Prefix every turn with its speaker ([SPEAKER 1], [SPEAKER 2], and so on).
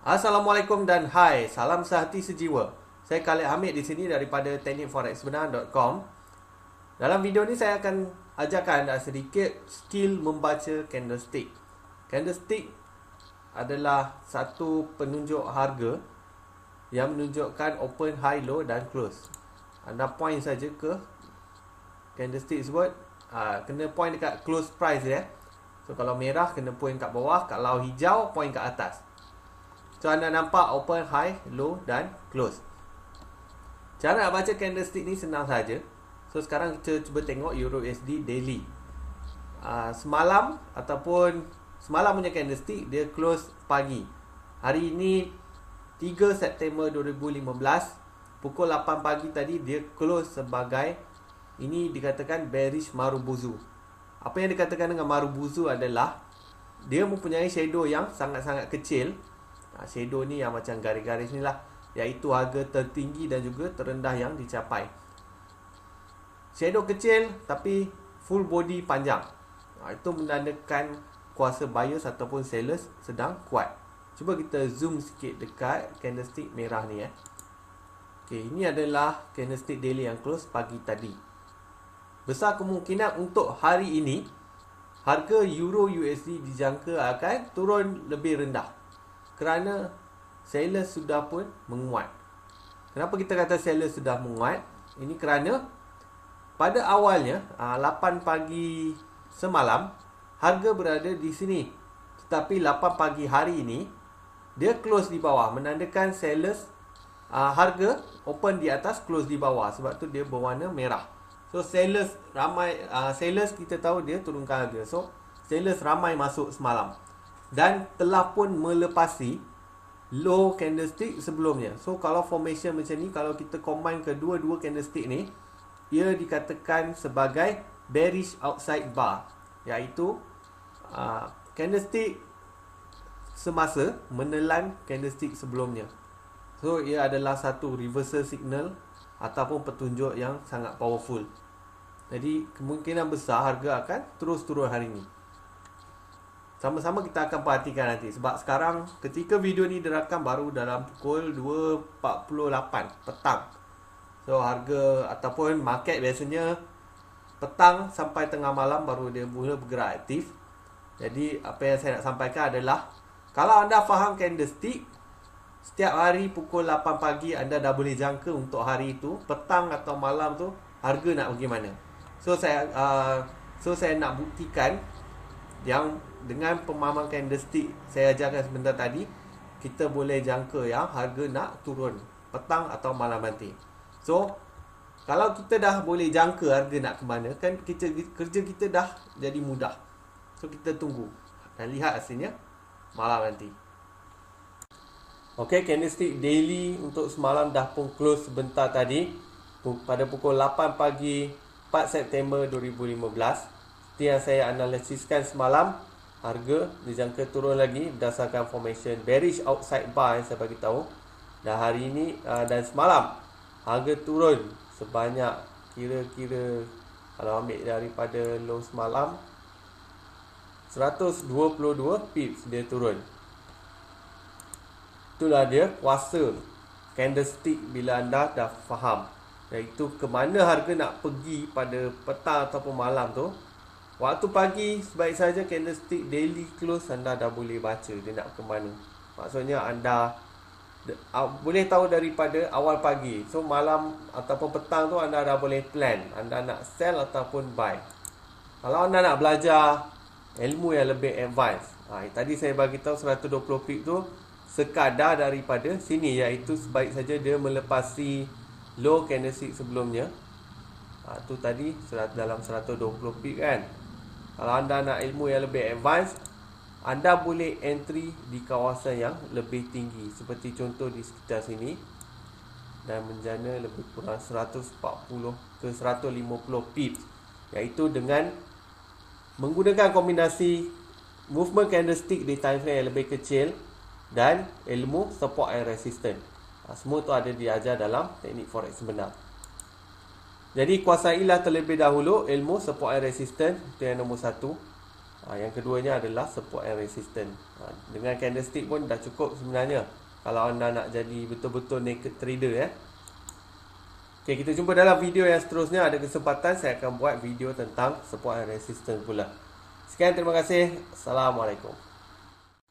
[SPEAKER 1] Assalamualaikum dan hai, salam sehati sejiwa. Saya Khalid Hamid di sini daripada teknikforexbenar.com. Dalam video ni saya akan ajarkan anda sedikit skill membaca candlestick. Candlestick adalah satu penunjuk harga yang menunjukkan open, high, low dan close. Anda point saja ke candlestick sebut, uh, kena point dekat close price ya. So kalau merah kena point kat bawah, kalau hijau point kat atas. So anda nampak open, high, low dan close. Cara nak baca candlestick ni senang saja. So sekarang kita cuba tengok Euro USD daily. Uh, semalam ataupun semalam punya candlestick dia close pagi. Hari ini 3 September 2015 pukul 8 pagi tadi dia close sebagai ini dikatakan bearish marubuzu. Apa yang dikatakan dengan marubuzu adalah dia mempunyai shadow yang sangat-sangat kecil ha, shadow ni yang macam garis-garis ni lah. Iaitu harga tertinggi dan juga terendah yang dicapai. Shadow kecil tapi full body panjang. Ha, itu menandakan kuasa buyers ataupun sellers sedang kuat. Cuba kita zoom sikit dekat candlestick merah ni eh. Okay, ini adalah candlestick daily yang close pagi tadi. Besar kemungkinan untuk hari ini, harga Euro USD dijangka akan turun lebih rendah kerana seller sudah pun menguat. Kenapa kita kata seller sudah menguat? Ini kerana pada awalnya 8 ah, pagi semalam harga berada di sini. Tetapi 8 pagi hari ini dia close di bawah menandakan sellers uh, harga open di atas close di bawah sebab tu dia berwarna merah. So sellers ramai uh, sellers kita tahu dia turunkan harga. So sellers ramai masuk semalam dan telah pun melepasi low candlestick sebelumnya. So kalau formation macam ni kalau kita combine kedua-dua candlestick ni ia dikatakan sebagai bearish outside bar iaitu uh, candlestick semasa menelan candlestick sebelumnya. So ia adalah satu reversal signal ataupun petunjuk yang sangat powerful. Jadi kemungkinan besar harga akan terus turun hari ini. Sama-sama kita akan perhatikan nanti. Sebab sekarang ketika video ni dirakam baru dalam pukul 2.48 petang. So harga ataupun market biasanya petang sampai tengah malam baru dia mula bergerak aktif. Jadi apa yang saya nak sampaikan adalah Kalau anda faham candlestick Setiap hari pukul 8 pagi anda dah boleh jangka untuk hari itu Petang atau malam tu harga nak pergi mana. So saya uh, so saya nak buktikan yang dengan pemahaman candlestick saya ajarkan sebentar tadi kita boleh jangka yang harga nak turun petang atau malam nanti. So kalau kita dah boleh jangka harga nak ke mana kan kita kerja kita dah jadi mudah. So kita tunggu dan lihat hasilnya malam nanti. Ok candlestick daily untuk semalam dah pun close sebentar tadi pada pukul 8 pagi 4 September 2015 seperti yang saya analisiskan semalam harga dijangka turun lagi berdasarkan formation bearish outside yang saya bagi tahu. Dan hari ini uh, dan semalam harga turun sebanyak kira-kira kalau ambil daripada low semalam 122 pips dia turun. Itulah dia kuasa candlestick bila anda dah faham. Iaitu ke mana harga nak pergi pada petang ataupun malam tu Waktu pagi sebaik saja candlestick daily close anda dah boleh baca dia nak ke mana. Maksudnya anda uh, boleh tahu daripada awal pagi. So malam ataupun petang tu anda dah boleh plan. Anda nak sell ataupun buy. Kalau anda nak belajar ilmu yang lebih advance. Ha, tadi saya bagi tahu 120 pip tu sekadar daripada sini iaitu sebaik saja dia melepasi low candlestick sebelumnya. Ha, tu tadi dalam 120 pip kan. Kalau anda nak ilmu yang lebih advance Anda boleh entry di kawasan yang lebih tinggi. Seperti contoh di sekitar sini Dan menjana lebih kurang 140 ke 150 pips. Iaitu dengan Menggunakan kombinasi Movement candlestick di time frame yang lebih kecil Dan ilmu support and resistance. Ha, Semua tu ada diajar dalam teknik forex sebenar jadi kuasailah terlebih dahulu ilmu support and resistance itu yang nombor satu. Ha, yang keduanya adalah support and resistance. Ha, dengan candlestick pun dah cukup sebenarnya kalau anda nak jadi betul-betul naked trader ya. Okey, kita jumpa dalam video yang seterusnya. Ada kesempatan saya akan buat video tentang support and resistance pula. Sekian terima kasih. Assalamualaikum.